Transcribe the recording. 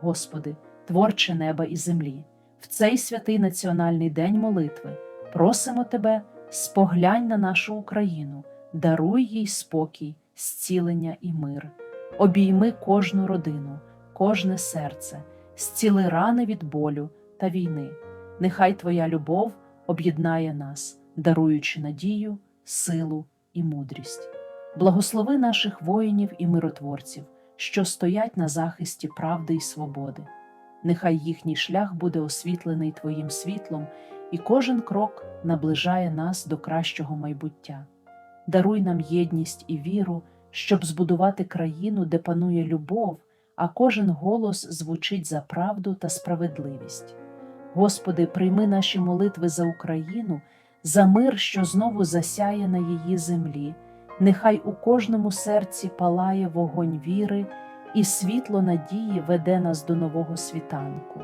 Господи, творче неба і землі, в цей святий національний день молитви просимо Тебе, споглянь на нашу Україну, даруй їй спокій, зцілення і мир. Обійми кожну родину, кожне серце, зціли рани від болю та війни. Нехай Твоя любов об'єднає нас, даруючи надію, силу і мудрість. Благослови наших воїнів і миротворців, що стоять на захисті правди і свободи. Нехай їхній шлях буде освітлений Твоїм світлом, і кожен крок наближає нас до кращого майбуття. Даруй нам єдність і віру, щоб збудувати країну, де панує любов, а кожен голос звучить за правду та справедливість. Господи, прийми наші молитви за Україну, за мир, що знову засяє на її землі. Нехай у кожному серці палає вогонь віри, і світло надії веде нас до нового світанку.